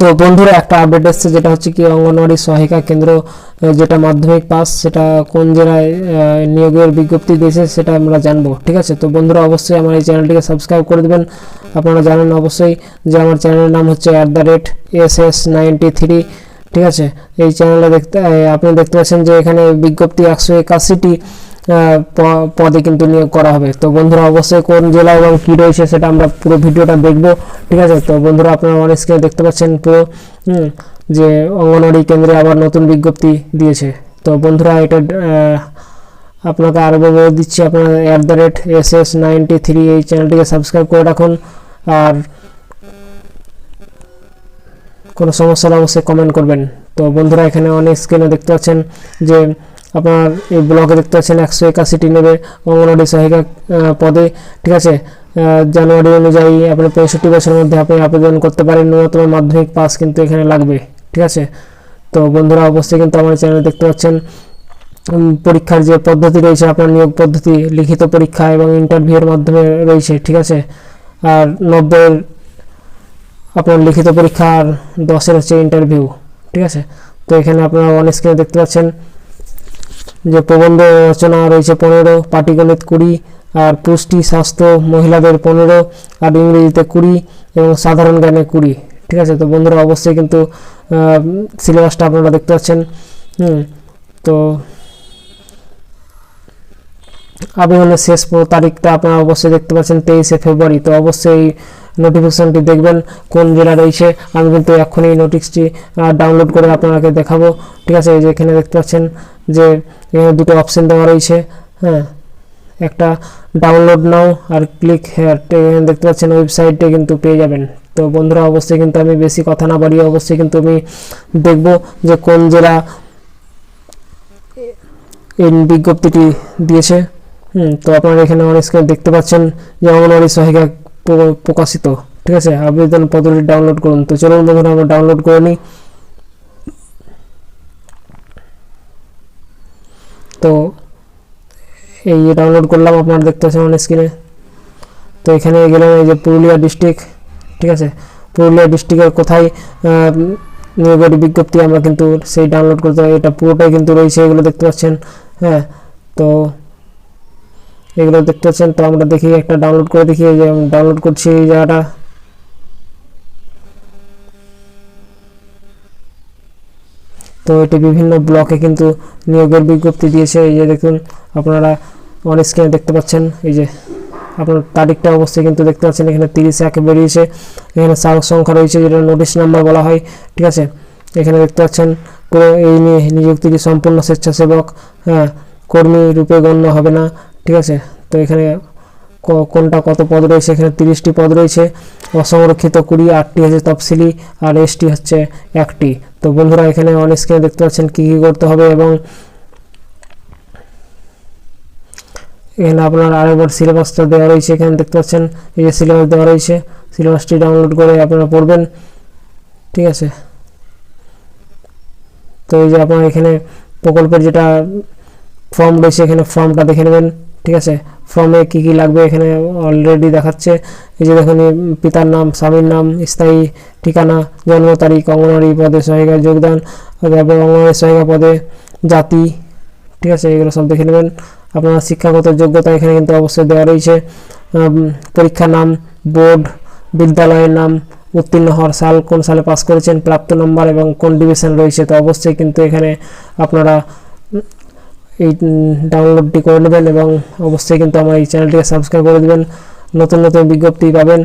তো বন্ধুরা, একটা আপডেট এসছে, যেটা হচ্ছে কি অঙ্গনওয়াড়ি সহায়িকা কেন্দ্র যেটা মাধ্যমিক পাস সেটা কোন জেলায় নিয়োগের বিজ্ঞপ্তি দিয়েছে সেটা আমরা জানব, ঠিক আছে? তো বন্ধুরা, অবশ্যই আমার এই চ্যানেলটিকে সাবস্ক্রাইব করে দেবেন। আপনারা জানেন অবশ্যই যে আমার চ্যানেলের নাম হচ্ছে at the rate S S ninety three ঠিক আছে? এই চ্যানেলে দেখতে আপনি দেখতে পাচ্ছেন যে এখানে বিজ্ঞপ্তি একশো একাশিটি পদে কিন্তু নিয়োগ করা হবে। তো বন্ধুরা অবশ্যই কোন জেলা এবং কী রয়েছে সেটা আমরা পুরো ভিডিওটা দেখব, ঠিক আছে? তো বন্ধুরা আপনারা অন স্ক্রিনে দেখতে পাচ্ছেন পুরো যে অঙ্গনওয়াড়ি কেন্দ্রে আবার নতুন বিজ্ঞপ্তি দিয়েছে। তো বন্ধুরা এটা আপনাকে আরও বলে দিচ্ছি আপনার at the rate S S ninety three এই চ্যানেলটিকে সাবস্ক্রাইব করে রাখুন। আর কোনো সমস্যা হলে অবশ্যই কমেন্ট করবেন। তো বন্ধুরা এখানে অনেক স্ক্রিনে দেখতে পাচ্ছেন যে আপনার এই ব্লগে দেখতে পাচ্ছেন একশো একাশিটি নেবে অঙ্গনওয়াড়ি সহায়িকা পদে, ঠিক আছে? জানুয়ারি অনুযায়ী আপনার পঁয়ষট্টি বছরের মধ্যে আপনি আবেদন করতে পারেন, ন্যূনতম মাধ্যমিক পাস কিন্তু এখানে লাগবে, ঠিক আছে? তো বন্ধুরা, অবশ্যই কিন্তু আমার চ্যানেল দেখতে পাচ্ছেন পরীক্ষার যে পদ্ধতি রয়েছে, আপনার নিয়োগ পদ্ধতি, লিখিত পরীক্ষা এবং ইন্টারভিউয়ের মাধ্যমে রয়েছে, ঠিক আছে? আর নব্বইয়ের আপনার লিখিত পরীক্ষা আর দশের হচ্ছে ইন্টারভিউ ঠিক আছে? তো এখানে আপনারা অন স্ক্রিনে দেখতে পাচ্ছেন যে প্রবন্ধ রচনা রয়েছে পনেরো, পাটিগণিত কুড়ি, আর পুষ্টি, স্বাস্থ্য, মহিলাদের পনেরো, আর ইংরেজিতে কুড়ি এবং সাধারণ জ্ঞানে কুড়ি। ঠিক আছে? তো বন্ধুরা, অবশ্যই কিন্তু সিলেবাসটা আপনারা দেখতে পাচ্ছেন। হুম, তো আবেদনের শেষ তারিখটা আপনারা অবশ্যই দেখতে পাচ্ছেন তেইশে ফেব্রুয়ারি। তো অবশ্যই নোটিফিকেশনটি দেখবেন কোন জেলা রয়েছে। আমি কিন্তু এক্ষুনি এই নোটিশটি ডাউনলোড করে আপনাকে দেখাবো। ঠিক আছে, এই যে এখানে দেখতে পাচ্ছেন যে এখানে দুটো অপশন দেওয়া রয়েছে। হ্যাঁ একটা ডাউনলোড নাও আর ক্লিক হেয়ার এখানে দেখতে পাচ্ছেন ওয়েবসাইটে কিন্তু পেয়ে যাবেন। তো বন্ধুরা, অবশ্যই কিন্তু আমি বেশি কথা না বাড়িয়ে অবশ্যই কিন্তু আমি দেখব যে কোন জেলা এই বিজ্ঞপ্তিটি দিয়েছে। তো আপনারা এখানে অনেক স্ক্রিনে দেখতে পাচ্ছেন যে অঙ্গনওয়াড়ি সহায়িকা প্রকাশিত, ঠিক আছে? আবেদন পদ্ধতি ডাউনলোড করুন। তো চলুন বন্ধুরা, আমরা ডাউনলোড করে নিই। তো এই যে ডাউনলোড করলাম, আপনারা দেখতে পাচ্ছেন অন স্ক্রিনে তো এখানে গেলাম এই যে পুরুলিয়া ডিস্ট্রিক্ট ঠিক আছে? পুরুলিয়া ডিস্ট্রিক্টের কোথায় নিয়োগের বিজ্ঞপ্তি আমরা কিন্তু সেই ডাউনলোড করতে হয় এটা পুরোটাই কিন্তু রয়েছে, এগুলো দেখতে পাচ্ছেন। হ্যাঁ তো এগুলো দেখতে পাচ্ছেন, তো আমরা দেখি একটা ডাউনলোড করে দেখি যে ডাউনলোড করছি এই জায়গাটা। তো এটি বিভিন্ন ব্লকে কিন্তু নিয়োগের বিজ্ঞপ্তি দিয়েছে, এই যে দেখুন, আপনারা অন স্ক্রিনে দেখতে পাচ্ছেন, এই যে আপনার তারিখটা অবশ্যই কিন্তু দেখতে পাচ্ছেন, এখানে তিরিশ এক বেরিয়েছে, এখানে সংখ্যা রয়েছে, যেটা নোটিশ নাম্বার বলা হয়, ঠিক আছে? এখানে দেখতে পাচ্ছেন এই নিয়ে নিযুক্তিটি সম্পূর্ণ স্বেচ্ছাসেবক হ্যাঁ কর্মী রূপে গণ্য হবে না ঠিক আছে? তো এখানে কোনটা কত পদ রয়েছে? এখানে তিরিশটি পদ রয়েছে। অসংরক্ষিত কুড়ি, আটটি হচ্ছে তফসিলি আর এসটি হচ্ছে একটি। তো বন্ধুরা, এখানে অন স্ক্রিনে দেখতে পাচ্ছেন কী কী করতে হবে এবং এখানে আপনার আরেকবার সিলেবাসটা দেওয়া রয়েছে। এখানে দেখতে পাচ্ছেন এই যে সিলেবাস দেওয়া রয়েছে। সিলেবাসটি ডাউনলোড করে আপনারা পড়বেন। ঠিক আছে? তো এই যে আপনার এখানে প্রকল্পের যেটা ফর্ম রয়েছে, এখানে ফর্মটা দেখে নেবেন। ঠিক আছে? ফর্মে কি কি লাগবে এখানে অলরেডি দেখাচ্ছে। এই যে দেখুন পিতার নাম স্বামীর নাম স্থায়ী ঠিকানা জন্ম তারিখ অঙ্গনওয়াড়ি পদে সহায়িকা যোগদান তারপর অঙ্গনওয়াড়ি সহায়িকা পদে জাতি ঠিক আছে? এগুলো সব দেখে নেবেন। আপনার শিক্ষাগত যোগ্যতা এখানে কিন্তু অবশ্যই দেওয়া রয়েছে। উম, পরীক্ষার নাম বোর্ড বিদ্যালয়ের নাম উত্তীর্ণ হওয়ার সাল কোন সালে পাস করেছেন প্রাপ্ত নম্বর এবং কোন ডিভিশন রয়েছে। তো অবশ্যই কিন্তু এখানে আপনারা এই ডাউনলোডটি করে নেবেন এবং অবশ্যই কিন্তু আমার এই চ্যানেলটিকে সাবস্ক্রাইব করে দেবেন। নতুন নতুন বিজ্ঞপ্তি পাবেন।